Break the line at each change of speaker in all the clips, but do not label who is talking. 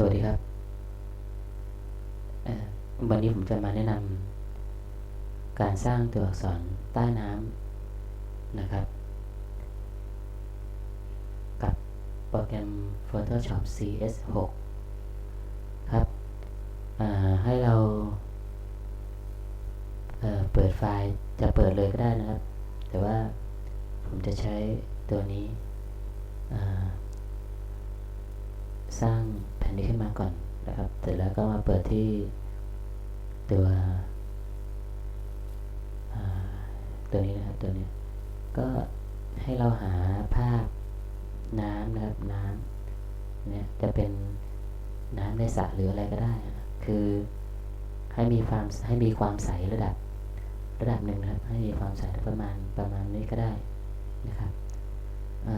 สวัสดีครับ วันนี้ผมจะมาแนะนำการสร้างตัวอักษรใต้น้ำนะครับ กับโปรแกรม Photoshop CS6 ครับ ให้เราเเปิดไฟล์จะเปิดเลยก็ได้นะครับ แต่ว่าผมจะใช้ตัวนี้สร้าง แผ่นนี้ขึ้นมาก่อนนะครับ เสร็จแล้วก็มาเปิดที่ตัวตัวนี้นะครับตัวนี้ ก็ให้เราหาภาพน้ำนะครับน้ำเนี่ยจะเป็นน้ำในสระหรืออะไรก็ได้ คือให้มีความให้มีความใสระดับระดับหนึ่งนะครับ ให้มีความใสประมาณประมาณนี้ก็ได้นะครับอ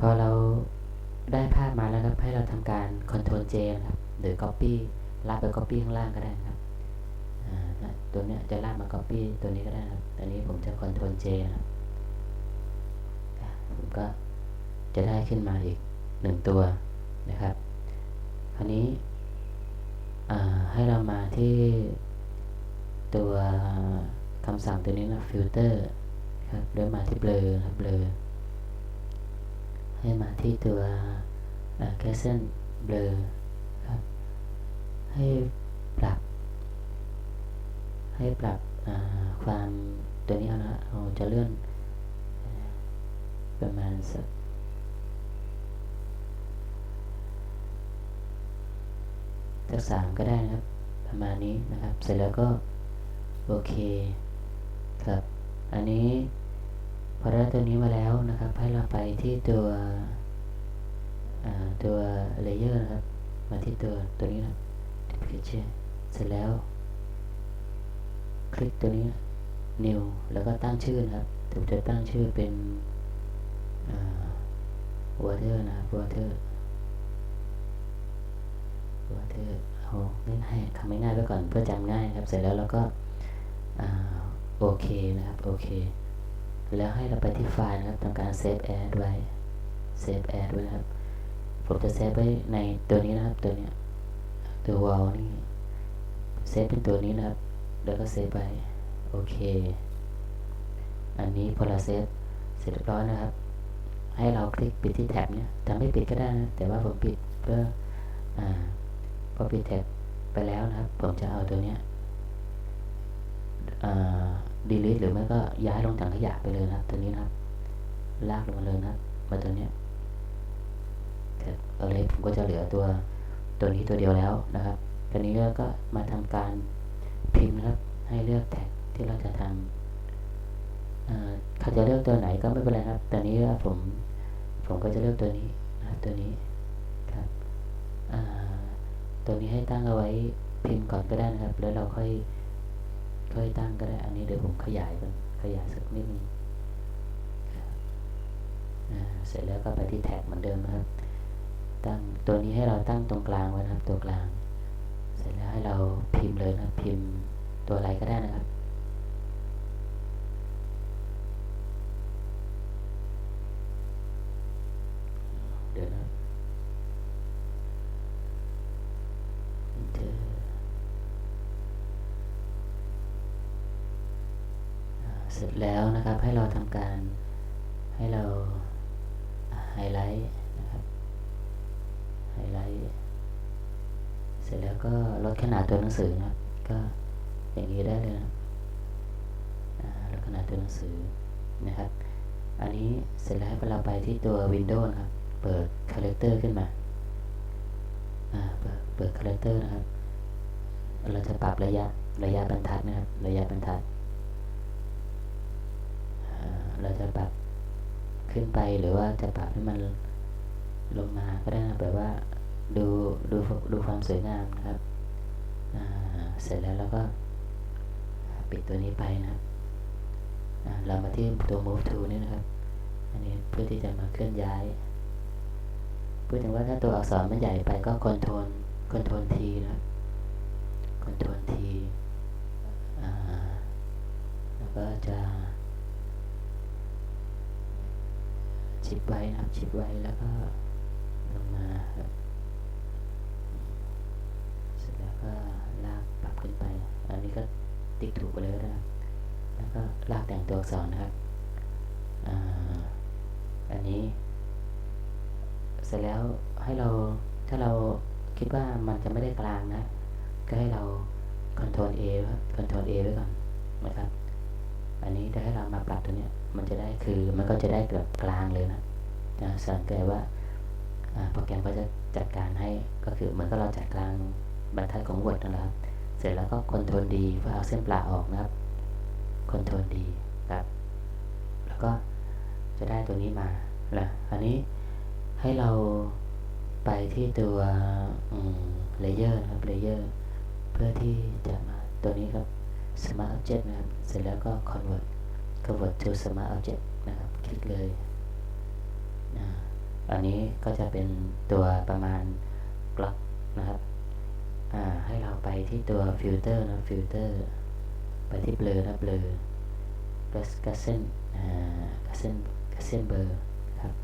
พอเรา ได้ภาพมาแล้วครับ ให้เราทำการ Ctrl J ครับ หรือ Copy ลากไป Copy ข้างล่างก็ได้นะครับตัวเนี้ยจะลากมา Copy ตัวนี้ก็ได้นะครับอันนี้ผมจะ Ctrl J นะครับผมก็จะได้ขึ้นมาอีกหนึ่งตัวนะครับ คราวนี้ให้เรามาที่ตัวคำสั่งตัวนี้นะ Filter ครับแล้วมาที่ Blur ครับ Blur ให้มาที่ตัวแคสเซนเบลอครับ ให้ปรับ ให้ปรับความตัวนี้เอานะเราจะเลื่อน ประมาณสักสักสามก็ได้นะครับ ประมาณนี้นะครับ เสร็จแล้วก็ โอเค ครับ อันนี้ พอได้ตัวนี้มาแล้วนะครับ ให้เราไปที่ตัวตัวเลเยอร์นะครับ มาที่ตัวตัวนี้นะ Picture เสร็จแล้ว คลิกตัวนี้ New แล้วก็ตั้งชื่อนะครับผมจะตั้งชื่อเป็น water นะ water water เอาง่ายๆคำง่ายๆไปก่อนเพื่อจำง่ายครับ เสร็จแล้วเราก็โอเคนะครับ โอเค แล้วให้เราไปที่ไฟล์นะครับทำการ save as ไว้ save as ไว้นะครับ ผมจะเซฟไว้ในตัวนี้นะครับ ตัวนี้ตัว wall นี่เซฟเป็นตัวนี้นะครับ แล้วก็เซฟไป โอเค อันนี้พอเราเซฟเสร็จเรียบร้อยนะครับ ให้เราคลิกปิดที่แท็บเนี่ยทำไม่ปิดก็ได้นะ แต่ว่าผมปิดเพื่ออ่าพอปิดแท็บไปแล้วนะครับ ผมจะเอาตัวเนี้ยอ่า delete หรือไม่ก็ย้ายลงถังขยะไปเลยนะตัวนี้นะลากลงมาเลยนะมาตัวเนี้ยอะไรผมก็จะเหลือตัวตัวนี้ตัวเดียวแล้วนะครับตอนนี้ก็มาทำการพิมพ์นะครับ ให้เลือกแท็กที่เราจะทำเขาจะเลือกตัวไหนก็ไม่เป็นไรครับตอนนี้ผมผมก็จะเลือกตัวนี้นะครับตัวนี้ครับตัวนี้ให้ตั้งเอาไว้พิมพ์ก่อนก็ได้นะครับ แล้วเราค่อย ค่อยตั้งก็ได้ อันนี้เดี๋ยวผมขยายกันขยายสักนิดนึงเสร็จแล้วก็ไปที่แท็กเหมือนเดิมนะครับ ตั้งตัวนี้ให้เราตั้งตรงกลางไว้นะครับ ตัวกลาง เสร็จแล้วให้เราพิมพ์เลยนะพิมพ์ตัวอะไรก็ได้นะครับ เดี๋ยวนะเสร็จแล้ว นะครับ ให้เราทำการให้เราไฮไลท์นะครับไลท์เสร็จแล้วก็ลดขนาดตัวหนังสือนะครับ ก็อย่างนี้ได้เลยนะลดขนาดตัวหนังสือนะครับ อันนี้เสร็จแล้วเราไปที่ตัว Windows นะครับ เปิดคาแรคเตอร์ขึ้นมาเปิดเปิดคาแรคเตอร์นะครับ เราจะปรับระยะระยะบรรทัดนะครับ ระยะบรรทัด เราจะปรับขึ้นไปหรือว่าจะปรับให้มันลงมาก็ได้นะแบบว่าดูดูดูความสวยงามนะครับเสร็จแล้วเราก็ปิดตัวนี้ไปนะเรามาที่ตัว move to นี่นะครับ อันนี้เพื่อที่จะมาเคลื่อนย้ายพูดถึงว่าถ้าตัวอักษรมันใหญ่ไปก็ control control T นะครับ control T ชิดไว้นะครับ ชิดไว้แล้วก็ลงมาเสร็จแล้วก็ลากปรับขึ้นไป อันนี้ก็ติดถูกไปเลยนะแล้วก็ลากแต่งตัวสอนนะครับอันนี้ เสร็จแล้วให้เราถ้าเราคิดว่ามันจะไม่ได้กลางนะ ก็ให้เราคอนโทรลเอคอนโทรลเอไว้ก่อนนะครับ อันนี้จะให้เรามาปรับตัวเนี้ย มันจะได้คือมันก็จะได้แบบกลางเลยนะนะสังเกตว่าโปรแกรมก็จะจัดการให้ก็คือเหมือนกับเราจัดกลางบรรทัดของ Word นะครับ เสร็จแล้วก็ Ctrl D เพื่อเอาเส้นปลาออกนะครับ Ctrl D ครับ แล้วก็จะได้ตัวนี้มาละอันนี้ให้เราไปที่ตัวเลเยอร์นะครับเลเยอร์เพื่อที่จะมาตัวนี้ครับ Smart Object นะครับ เสร็จแล้วก็ Convert Convert to Smart Object นะครับ คลิกเลยนะอันนี้ก็จะเป็นตัวประมาณกล็อกนะครับอ่าให้เราไปที่ตัวฟิลเตอร์นะฟิลเตอร์ไปที่เบลอนะเบลอ plus กัเซนอ่ากัเซนกัเซนเบอร์ครับ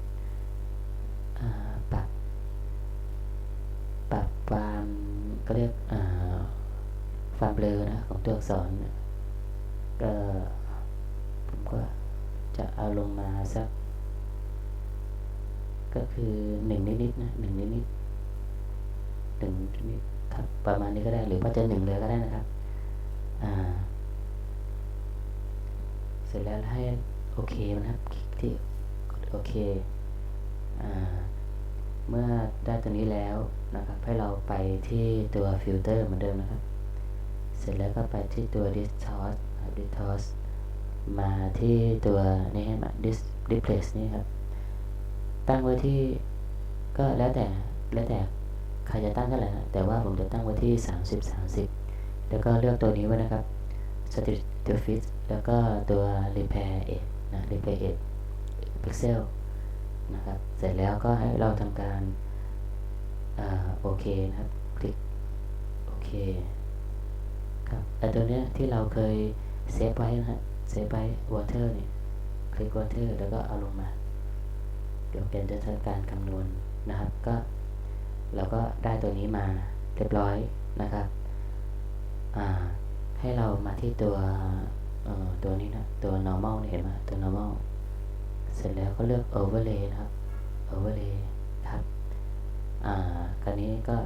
อ่าปรับปรับความก็เรียกอ่าความเบลอนะของตัวอักษรก็ ผมก็จะเอาลงมาสัก ก็คือหนึ่งนิดๆนะหนึ่งนิดๆหนึ่งนิดๆครับ ประมาณนี้ก็ได้หรือว่าจะหนึ่งเลยก็ได้นะครับ อ่า เสร็จแล้วให้โอเคนะครับคลิกที่โอเค อ่า เมื่อได้ตัวนี้แล้วนะครับ ให้เราไปที่ตัวฟิลเตอร์เหมือนเดิมนะครับ เสร็จแล้วก็ไปที่ตัว distort distort มาที่ตัวนี้ให้มา dis displace นี่ครับ ตั้งไว้ที่ก็แล้วแต่แล้วแต่ใครจะตั้งก็แหละนะแต่ว่าผมจะตั้งไว้ที่ 30 30 แล้วก็เลือกตัวนี้ไว้นะครับ static fit แล้วก็ตัว repair edge นะ repair edge pixel นะครับเสร็จแล้วก็ให้เราทำการอโอเคนะครับ คลิกโอเคครับไอตัวเนี้ยที่เราเคยเซฟไว้นะฮะ เซฟไว้ water เนี่ยคลิก water แล้วก็เอาลงมา เดี๋ยวเกณฑ์จะทำการคำนวณนะครับ ก็เราก็ได้ตัวนี้มาเรียบร้อยนะครับอ่าให้เรามาที่ตัวเอ่อตัวนี้นะ ตัว normal เห็นไหมตัว normal เสร็จแล้วก็เลือก overlay นะครับ overlay ครับอ่าคราวนี้ก็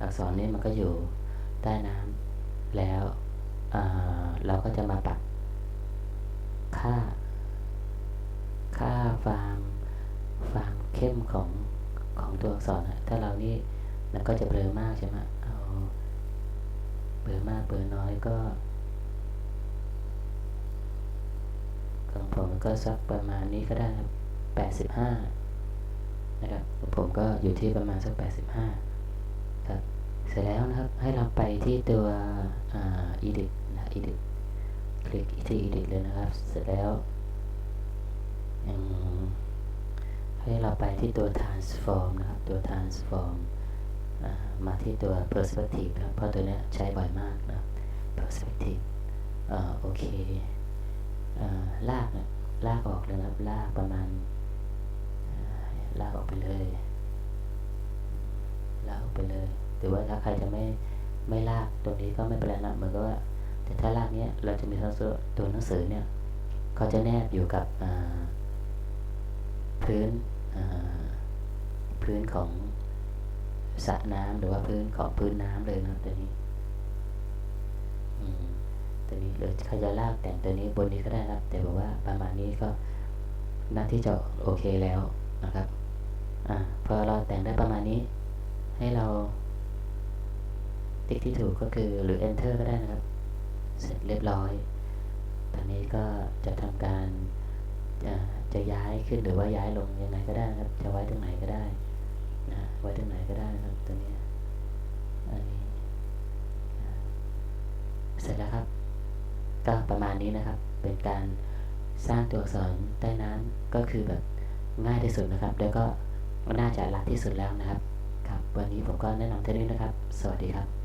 อักษรนี้มันก็อยู่ใต้น้ำแล้วอ่าเราก็จะมาปรับ ค่า ค่าความความเข้มของของตัวอักษรนะถ้าเรานี่มันก็จะเบลอมากใช่ไหมเอาเบลอมากเบลอน้อยก็ของผมก็สักประมาณนี้ก็ได้แปดสิบห้านะครับผมก็อยู่ที่ประมาณสักแปดสิบห้าครับ เสร็จแล้วนะครับให้เราไปที่ตัวอ่า edit นะ edit คลิกที่ edit เลยนะครับ เสร็จแล้วให้เราไปที่ตัว transform นะครับ ตัว transform มาที่ตัว perspective นะเพราะตัวเนี้ยใช้บ่อยมากนะ perspective อโอเคอลากนะลากออกเลยนะครับ ลากประมาณ ลากออกไปเลย ลากออกไปเลย หรือว่าถ้าใครจะไม่ไม่ลากตรงนี้ก็ไม่เป็นไรนะเหมือนกับว่า แต่ถ้าลากเนี้ยเราจะมีตัวตัวหนังสือเนี่ยเขาจะแนบอยู่กับพื้นพื้นของสระน้ำหรือว่าพื้นของพื้นน้ำเลยนะตัวนี้ตัวนี้หรือใครจะลากแต่งตัวนี้บนนี้ก็ได้ครับแต่บอกว่าประมาณนี้ก็น่าที่จะโอเคแล้วนะครับอพอเราแต่งได้ประมาณนี้ ให้เราติ๊กที่ถูกก็คือหรือ enter ก็ได้นะครับ เสร็จเรียบร้อย ตอนนี้ก็จะทำการจะจะย้ายขึ้นหรือว่าย้ายลงยังไงก็ได้ครับ จะไว้ตรงไหนก็ได้นะไว้ตรงไหนก็ได้ครับตัวนี้อันนี้เสร็จแล้วครับ ก็ประมาณนี้นะครับ เป็นการสร้างตัวอักษรใต้น้ำก็คือแบบง่ายที่สุดนะครับ แล้วก็น่าจะรัดที่สุดแล้วนะครับ ครับ วันนี้ผมก็แนะนำเท่านี้นะครับ สวัสดีครับ